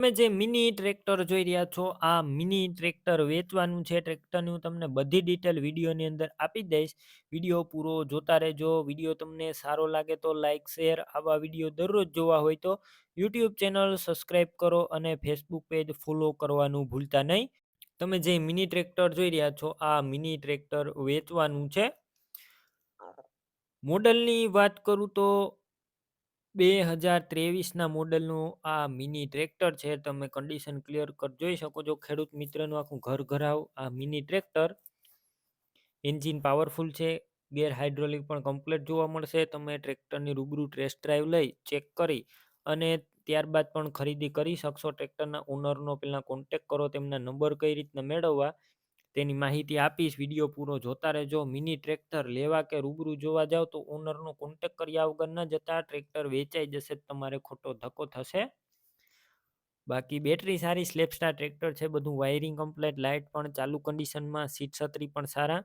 તમે જે mini tractor જોઈ રહ્યા છો આ મિની ટ્રેક્ટર વેચવાનું છે. ટ્રેક્ટરની હું તમને બધી ડિટેલ વિડીયોની અંદર આપી દઈશ. વીડિયો પૂરો જોતા રહેજો. વીડિયો તમને સારો લાગે તો લાઇક શેર આવા વીડિયો દરરોજ જોવા હોય તો યુટ્યુબ ચેનલ સબસ્ક્રાઈબ કરો અને ફેસબુક પેજ ફોલો કરવાનું ભૂલતા નહીં. તમે જે મિની ટ્રેક્ટર જોઈ રહ્યા છો આ મિની ટ્રેક્ટર વેચવાનું છે. મોડલની વાત કરું તો બે હજાર ત્રેવીસના મોડલનું આ મિની ટ્રેક્ટર છે. તમે કન્ડિશન ક્લિયર કટ જોઈ શકો છો. ખેડૂત મિત્રનું આખું ઘર ઘરાવ, આ મિની ટ્રેક્ટર. એન્જિન પાવરફુલ છે. ગેર હાઇડ્રોલિક પણ કમ્પ્લીટ જોવા મળશે. તમે ટ્રેક્ટરની રૂબરૂ ટેસ્ટ ડ્રાઈવ લઈ ચેક કરી અને ત્યારબાદ પણ ખરીદી કરી શકશો. ટ્રેક્ટરના ઓનરનો પહેલાં કોન્ટેક કરો, તેમના નંબર કઈ રીતના મેળવવા તેની માહિતી આપીશ, વીડિયો પૂરો જોતા રહેજો, મિની ટ્રેક્ટર લેવા કે રૂબરૂ જોવા જાવ તો ઓનરનો કોન્ટેક કર્યા વગર ન જતા, ટ્રેક્ટર વેચાઈ જશે તમારે ખોટો ધક્કો થશે. બાકી બેટરી સારી સ્લેપસ્ટાર ટ્રેક્ટર છે, બધું વાયરિંગ કમ્પ્લેટ લાઇટ પણ ચાલુ કન્ડિશનમાં સીટ છત્રી પણ સારા.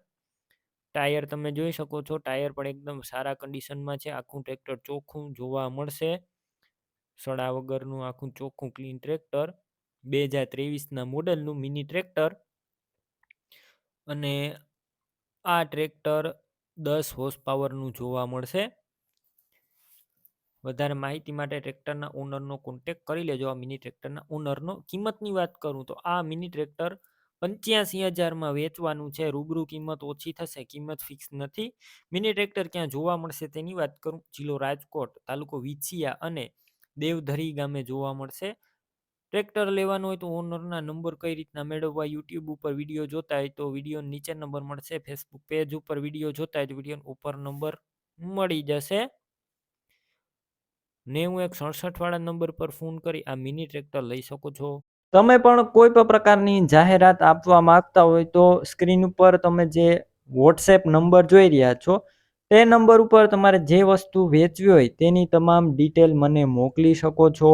ટાયર તમે જોઈ શકો છો ટાયર પણ એકદમ સારા કન્ડિશનમાં છે, આખું ટ્રેક્ટર ચોખ્ખું જોવા મળશે. સડા વગરનું આખું ચોખ્ખું ક્લીન ટ્રેક્ટર. બે હજાર ત્રેવીસના મોડલનું મિની ટ્રેક્ટર. અને આ ટ્રેક્ટર દસ હોર્સ પાવરનું જોવા મળશે. વધારે માહિતી માટે ટ્રેક્ટરના ઓનરનો કોન્ટેક કરી લેજો. આ મિની ટ્રેક્ટરના ઓનરનો કિંમતની વાત કરું તો આ મિની ટ્રેક્ટર પંચ્યાસી હજારમાં વેચવાનું છે. રૂબરૂ કિંમત ઓછી થશે, કિંમત ફિક્સ નથી. મિની ટ્રેક્ટર ક્યાં જોવા મળશે તેની વાત કરું. જિલ્લો રાજકોટ, તાલુકો વિછિયા અને દેવધરી ગામે જોવા મળશે. ટ્રેક્ટર લેવાનું હોય તો ઓનરના નંબર કઈ રીતના મેળવવા યુટ્યુબ ઉપર વીડિયો જોતા હોય તો વીડિયો નીચે નંબર મળશે ફેસબુક પેજ ઉપર વીડિયો જોતા હોય તો વીડિયો ઉપર નંબર મળી જશે. નેવું એક સડસઠ વાળા નંબર પર ફોન કરી આ મિની ટ્રેક્ટર લઈ શકો છો. તમે પણ કોઈ પણ પ્રકારની જાહેરાત આપવા માંગતા હોય તો સ્ક્રીન ઉપર તમે જે વોટ્સએપ નંબર જોઈ રહ્યા છો, તે નંબર ઉપર તમારે જે વસ્તુ વેચવી હોય તેની તમામ ડિટેલ મને મોકલી શકો છો.